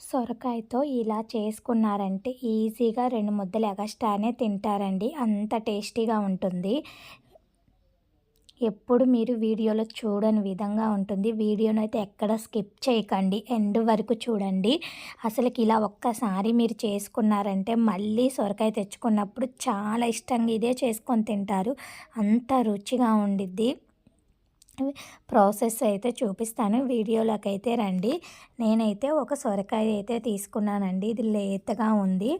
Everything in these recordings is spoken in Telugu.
సొరకాయతో ఇలా చేసుకున్నారంటే ఈజీగా రెండు ముద్దలు ఎగస్ట్రానే తింటారండి. అంత టేస్టీగా ఉంటుంది. ఎప్పుడు మీరు వీడియోలో చూడని విధంగా ఉంటుంది. వీడియోను అయితే ఎక్కడ స్కిప్ చేయకండి. ఎండ్ వరకు చూడండి. అసలుకి ఇలా ఒక్కసారి మీరు చేసుకున్నారంటే మళ్ళీ సొరకాయ తెచ్చుకున్నప్పుడు చాలా ఇష్టంగా ఇదే చేసుకొని తింటారు. అంత రుచిగా ఉండిద్ది. ప్రాసెస్ అయితే చూపిస్తాను. వీడియోలోకి అయితే రండి. నేనైతే ఒక సొరకాయ అయితే తీసుకున్నానండి. ఇది లేతగా ఉంది.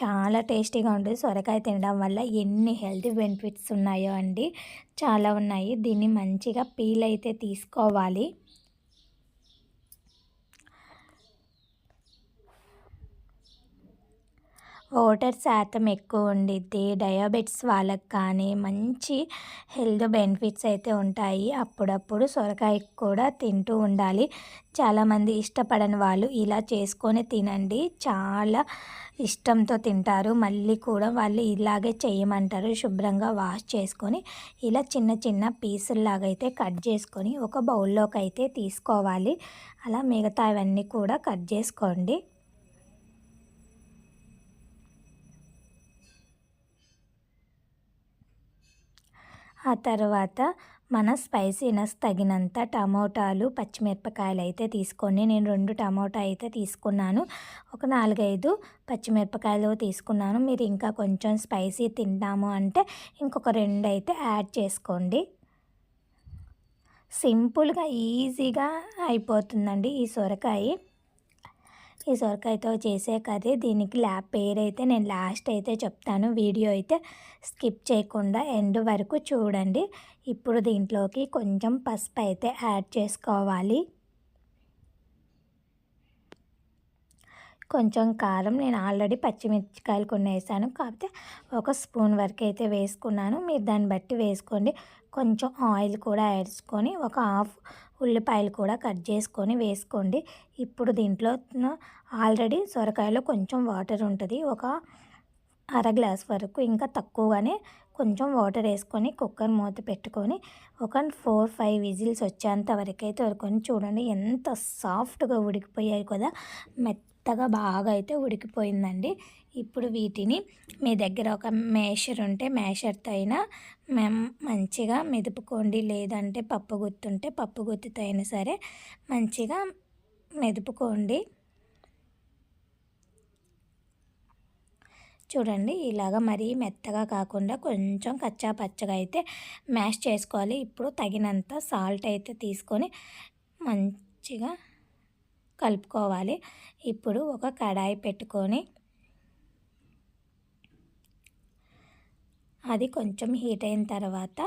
చాలా టేస్టీగా ఉంటుంది సొరకాయ తినడం వల్ల ఎన్ని హెల్త్ బెనిఫిట్స్ ఉన్నాయో అండి. చాలా ఉన్నాయి. దీన్ని మంచిగా పీల్ అయితే తీసుకోవాలి. వాటర్ శాతం ఎక్కువ ఉండిద్ది. డయాబెటిస్ వాళ్ళకి కానీ మంచి హెల్త్ బెనిఫిట్స్ అయితే ఉంటాయి. అప్పుడప్పుడు సొరకాయ కూడా తింటూ ఉండాలి. చాలామంది ఇష్టపడని వాళ్ళు ఇలా చేసుకొని తినండి. చాలా ఇష్టంతో తింటారు. మళ్ళీ కూడా వాళ్ళు ఇలాగే చేయమంటారు. శుభ్రంగా వాష్ చేసుకొని ఇలా చిన్న చిన్న పీసుల్లాగా అయితే కట్ చేసుకొని ఒక బౌల్లోకి అయితే తీసుకోవాలి. అలా మిగతా అవన్నీ కూడా కట్ చేసుకోండి. ఆ తర్వాత మన స్పైసీనెస్ తగినంత టమోటాలు పచ్చిమిరపకాయలు అయితే తీసుకొని నేను రెండు టమోటా అయితే తీసుకున్నాను. ఒక నాలుగైదు పచ్చిమిరపకాయలు తీసుకున్నాను. మీరు ఇంకా కొంచెం స్పైసీ తింటాము అంటే ఇంకొక రెండు అయితే యాడ్ చేసుకోండి. సింపుల్గా ఈజీగా అయిపోతుందండి ఈ సొరకాయ. ఈ సొరకాయతో చేసే కర్రీ దీనికి ల్యాబ్ పేరు అయితే నేను లాస్ట్ అయితే చెప్తాను. వీడియో అయితే స్కిప్ చేయకుండా ఎండ్ వరకు చూడండి. ఇప్పుడు దీంట్లోకి కొంచెం పసుపు అయితే యాడ్ చేసుకోవాలి. కొంచెం కారం నేను ఆల్రెడీ పచ్చిమిర్చికాయలు కొన్ని వేసాను కాకపోతే ఒక స్పూన్ వరకు అయితే వేసుకున్నాను. మీరు దాన్ని బట్టి వేసుకోండి. కొంచెం ఆయిల్ కూడా వేసుకొని ఒక హాఫ్ ఉల్లిపాయలు కూడా కట్ చేసుకొని వేసుకోండి. ఇప్పుడు దీంట్లో ఆల్రెడీ సొరకాయలో కొంచెం వాటర్ ఉంటుంది. ఒక అర గ్లాస్ వరకు ఇంకా తక్కువగానే కొంచెం వాటర్ వేసుకొని కుక్కర్ మూత పెట్టుకొని ఒక ఫోర్ ఫైవ్ విజిల్స్ వచ్చేంత వరకు అయితే వరకొని చూడండి. ఎంత సాఫ్ట్గా ఉడికిపోయాయి కదా. మెత్త మెత్తగా బాగా అయితే ఉడికిపోయిందండి. ఇప్పుడు వీటిని మీ దగ్గర ఒక మేషర్ ఉంటే మేషర్తో అయినా మేము మంచిగా మెదుపుకోండి. లేదంటే పప్పు గుత్తుంటే పప్పు గుత్తితో అయినా సరే మంచిగా మెదుపుకోండి. చూడండి ఇలాగ మరీ మెత్తగా కాకుండా కొంచెం కచ్చా పచ్చగా అయితే మ్యాష్ చేసుకోవాలి. ఇప్పుడు తగినంత సాల్ట్ అయితే తీసుకొని మంచిగా కలుపుకోవాలి. ఇప్పుడు ఒక కడాయి పెట్టుకొని అది కొంచెం హీట్ అయిన తర్వాత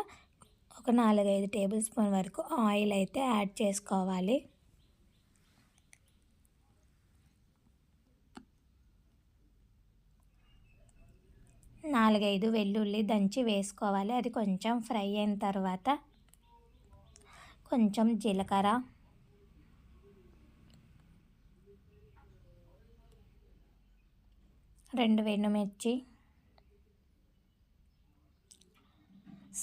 ఒక నాలుగైదు టేబుల్ స్పూన్ వరకు ఆయిల్ అయితే యాడ్ చేసుకోవాలి. నాలుగైదు వెల్లుల్లి దంచి వేసుకోవాలి. అది కొంచెం ఫ్రై అయిన తర్వాత కొంచెం జీలకర్ర రెండు వెన్నుమిర్చి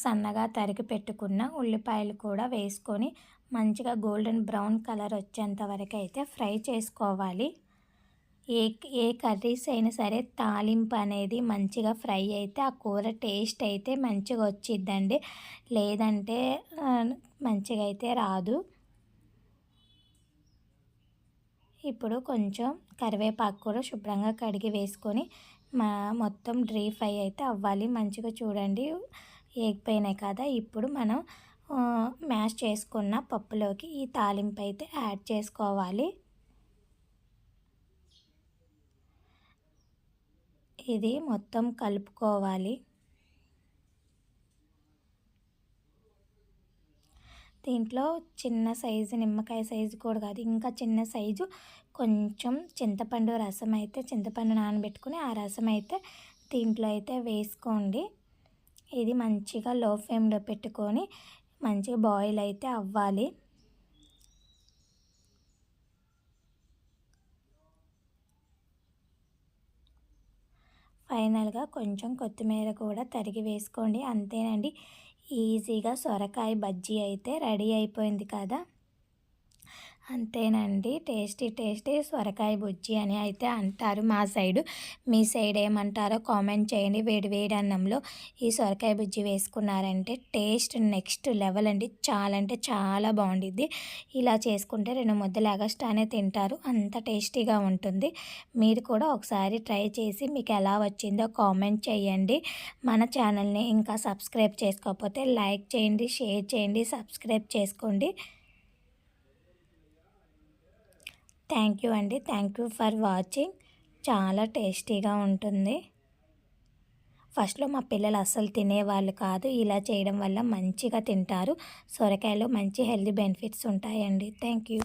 సన్నగా తరిగి పెట్టుకున్న ఉల్లిపాయలు కూడా వేసుకొని మంచిగా గోల్డెన్ బ్రౌన్ కలర్ వచ్చేంత వరకు అయితే ఫ్రై చేసుకోవాలి. ఏ ఏ కర్రీస్ అయినా సరే తాలింపు అనేది మంచిగా ఫ్రై అయితే ఆ కూర టేస్ట్ అయితే మంచిగా వచ్చిద్దండి. లేదంటే మంచిగా అయితే రాదు. ఇప్పుడు కొంచెం కరివేపాకు కూడా శుభ్రంగా కడిగి వేసుకొని మా మొత్తం డ్రీ ఫ్రై అయితే అవ్వాలి. మంచిగా చూడండి. ఏగిపోయినాయి కదా. ఇప్పుడు మనం మ్యాష్ చేసుకున్న పప్పులోకి ఈ తాలింపు అయితే యాడ్ చేసుకోవాలి. ఇది మొత్తం కలుపుకోవాలి. దీంట్లో చిన్న సైజు నిమ్మకాయ సైజు కూడా కాదు ఇంకా చిన్న సైజు కొంచెం చింతపండు రసం అయితే చింతపండు నానబెట్టుకుని ఆ రసం అయితే దీంట్లో అయితే వేసుకోండి. ఇది మంచిగా లో ఫ్లేమ్లో పెట్టుకొని మంచిగా బాయిల్ అయితే అవ్వాలి. ఫైనల్గా కొంచెం కొత్తిమీర కూడా తరిగి వేసుకోండి. అంతేనండి. ఈజీగా సొరకాయ బజ్జీ అయితే రెడీ అయిపోయింది కదా. అంతేనండి. టేస్టీ టేస్టీ సొరకాయ బుజ్జి అని అయితే అంటారు మా సైడు. మీ సైడ్ ఏమంటారో కామెంట్ చేయండి. వేడి వేడి అన్నంలో ఈ సొరకాయ బుజ్జి వేసుకున్నారంటే టేస్ట్ నెక్స్ట్ లెవెల్ అండి. చాలా అంటే చాలా బాగుండిద్ది. ఇలా చేసుకుంటే రెండు ముద్దలు ఎగస్ట్రానే తింటారు. అంత టేస్టీగా ఉంటుంది. మీరు కూడా ఒకసారి ట్రై చేసి మీకు ఎలా వచ్చిందో కామెంట్ చేయండి. మన ఛానల్ని ఇంకా సబ్స్క్రైబ్ చేసుకోకపోతే లైక్ చేయండి షేర్ చేయండి సబ్స్క్రైబ్ చేసుకోండి. థ్యాంక్ యూ అండి. Thank you for watching. చాలా టేస్టీగా ఉంటుంది. ఫస్ట్లో మా పిల్లలు అస్సలు తినేవాళ్ళు కాదు. ఇలా చేయడం వల్ల మంచిగా తింటారు. సొరకాయలో మంచి హెల్తీ బెనిఫిట్స్ ఉంటాయండి. Thank you.